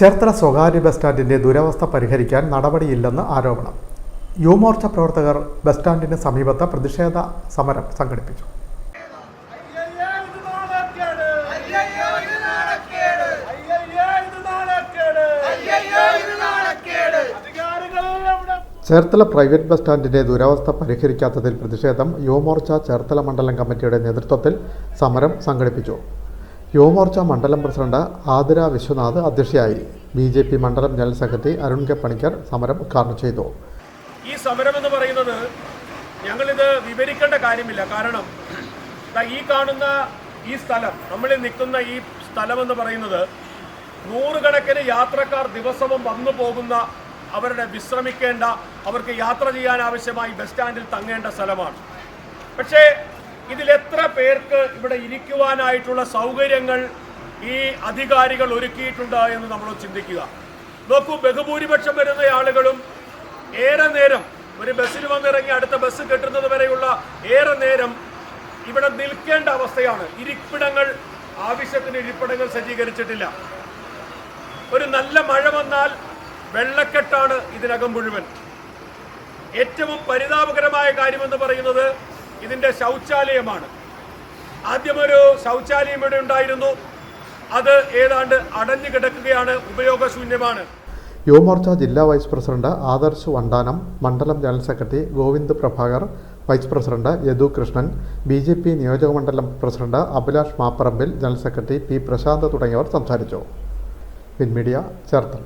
ചേർത്തല സ്വകാര്യ ബസ് സ്റ്റാൻഡിന്റെ ദുരവസ്ഥ പരിഹരിക്കാൻ നടപടിയില്ലെന്ന് ആരോപണം. യുവമോർച്ച പ്രവർത്തകർ ബസ് സ്റ്റാൻഡിന് സമീപത്ത് പ്രതിഷേധ സമരം സംഘടിപ്പിച്ചു. ചേർത്തല പ്രൈവറ്റ് ബസ് സ്റ്റാൻഡിന്റെ ദുരവസ്ഥ പരിഹരിക്കാത്തതിൽ പ്രതിഷേധം യുവമോർച്ച ചേർത്തല മണ്ഡലം കമ്മിറ്റിയുടെ നേതൃത്വത്തിൽ സമരം സംഘടിപ്പിച്ചു. യുവമോർച്ച മണ്ഡലം പ്രസിഡന്റ് ആതിര വിശ്വനാഥ് അധ്യക്ഷയായി. ബി ജെ പി മണ്ഡലം general secretary Arun K Panicker സമരം ഉദ്ഘാടനം ചെയ്തു. ഈ സമരം എന്ന് പറയുന്നത് ഞങ്ങളിത് വിവരിക്കേണ്ട കാര്യമില്ല. കാരണം ഈ കാണുന്ന ഈ സ്ഥലം നമ്മളിൽ നിൽക്കുന്ന ഈ സ്ഥലം എന്ന് പറയുന്നത് നൂറുകണക്കിന് യാത്രക്കാർ ദിവസവും വന്നു പോകുന്ന അവരുടെ വിശ്രമിക്കേണ്ട അവർക്ക് യാത്ര ചെയ്യാൻ ആവശ്യമായി ബസ് സ്റ്റാൻഡിൽ തങ്ങേണ്ട സ്ഥലമാണ്. പക്ഷേ ഇതിൽ എത്ര പേർക്ക് ഇവിടെ ഇരിക്കുവാനായിട്ടുള്ള സൗകര്യങ്ങൾ ഈ അധികാരികൾ ഒരുക്കിയിട്ടുണ്ട് എന്ന് നമ്മൾ ചിന്തിക്കുക. നോക്കൂ ബഹുഭൂരിപക്ഷം വരുന്ന ആളുകളും ഏറെ നേരം ഒരു ബസ്സിൽ വന്നിറങ്ങി അടുത്ത ബസ് കെട്ടുന്നത് വരെയുള്ള ഏറെ നേരം ഇവിടെ നിൽക്കേണ്ട അവസ്ഥയാണ്. ഇരിപ്പിടങ്ങൾ ആവശ്യത്തിന് ഇരിപ്പിടങ്ങൾ സജ്ജീകരിച്ചിട്ടില്ല. ഒരു നല്ല മഴ വന്നാൽ വെള്ളക്കെട്ടാണ് ഇതിനകം മുഴുവൻ. ഏറ്റവും പരിതാപകരമായ കാര്യമെന്ന് പറയുന്നത് ഇതിന്റെ ശൗചാലയമാണ്. ആദ്യമൊരു ശൗചാലയം ഇവിടെ ഉണ്ടായിരുന്നു. അത് ഏതാണ്ട് അടഞ്ഞു കിടക്കുകയാണ് ഉപയോഗശൂന്യമാണ്. യുവമോർച്ച ജില്ലാ വൈസ് പ്രസിഡന്റ് ആദർശ് വണ്ടാനം മണ്ഡലം general secretary Govind Prabhakar vice president Yadu Krishnan B J P നിയോജകമണ്ഡലം president Abhilash Mapparambil general secretary P Prashanth തുടങ്ങിയവർ സംസാരിച്ചു. പിൻമീഡിയ ചേർത്തല.